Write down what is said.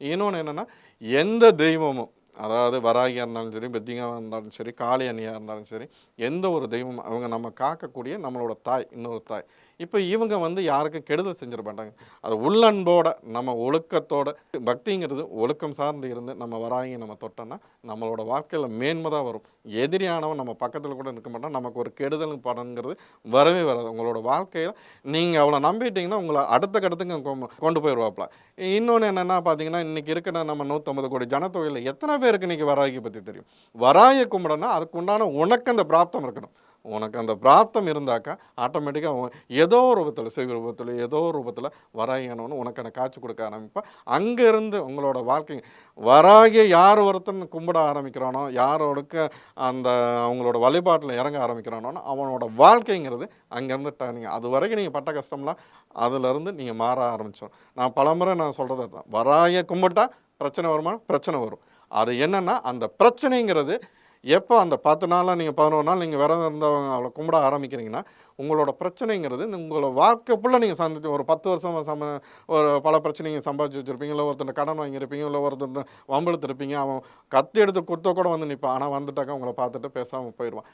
இன்னொன்று என்னென்னா எந்த தெய்வமும் அதாவது வராகியாக இருந்தாலும் சரி பெத்திங்காக இருந்தாலும் சரி காளி அண்ணியாக இருந்தாலும் சரி எந்த ஒரு தெய்வம் அவங்க நம்ம காக்கக்கூடிய நம்மளோட தாய் இன்னொரு தாய். இப்போ இவங்க வந்து யாருக்கும் கெடுதல் செஞ்சிட மாட்டாங்க. அது உள்ளன்போட நம்ம ஒழுக்கத்தோட பக்திங்கிறது ஒழுக்கம் சார்ந்து இருந்து நம்ம வராங்க நம்ம தொட்டோம்னா நம்மளோட வாழ்க்கையில் மேன்மை தான் வரும். எதிரியானவன் நம்ம பக்கத்தில் கூட இருக்க மாட்டோம் நமக்கு ஒரு கெடுதல் படங்கிறது வரவே வராது. உங்களோட வாழ்க்கையில் நீங்கள் அவளை நம்பிட்டீங்கன்னா உங்களை அடுத்த கட்டத்துக்கு கொண்டு போயிடுவாப்பில் இன்னொன்று என்னென்னா பார்த்தீங்கன்னா இன்றைக்கி இருக்கிற நம்ம நூற்றம்பது கோடி ஜனத்தொகையில் எத்தனை பேருக்கு இன்றைக்கி வராகி பற்றி தெரியும். வராயை கும்பிடனா அதுக்கு உண்டான உனக்கு அந்த பிராப்தம் இருக்கணும். உனக்கு அந்த பிராப்தம் இருந்தாக்கா ஆட்டோமேட்டிக்காக ஏதோ ரூபத்தில் சிவ ரூபத்தில் ஏதோ ரூபத்தில் வராகியானவனு உனக்கு அந்த காட்சி கொடுக்க ஆரம்பிப்பேன் அங்கேருந்து உங்களோட வாழ்க்கை வராகிய யார் ஒருத்தன் கும்பிட ஆரம்பிக்கிறானோ யாரோடுக்கு அந்த அவங்களோட வழிபாட்டில் இறங்க ஆரம்பிக்கிறானோன்னு அவனோட வாழ்க்கைங்கிறது அங்கேருந்து டர்னிங் அது வரைக்கும் நீங்கள் பட்ட கஷ்டம்லாம் அதுலேருந்து நீங்கள் மாற ஆரம்பிச்சோம் நான் பலமுறை நான் சொல்கிறது தான் வராய கும்பிட்டா பிரச்சனை வருமானம் பிரச்சனை வரும். அது என்னென்னா அந்த பிரச்சனைங்கிறது எப்போ அந்த பத்து நாளாக நீங்கள் பதினோரு நாள் நீங்கள் விரதம் இருந்தவங்க அவளை கும்பிட ஆரம்பிக்கிறீங்கன்னா உங்களோட பிரச்சனைங்கிறது உங்களோட வாழ்க்கை ஃபுல்லாக நீங்கள் சந்திச்சு ஒரு பத்து வருஷம் சம ஒரு பல பிரச்சனைங்க சம்பாதிச்சு வச்சுருப்பீங்க. இல்லை ஒருத்தர் கடன் வாங்கியிருப்பீங்க. இல்லை ஒருத்தர் வம்பெழுத்திருப்பீங்க. அவன் கத்தி எடுத்து கொடுத்த கூட வந்து நிற்பான் ஆனால் வந்துட்டாக்கா உங்களை பார்த்துட்டு பேசாமல் போயிடுவான்.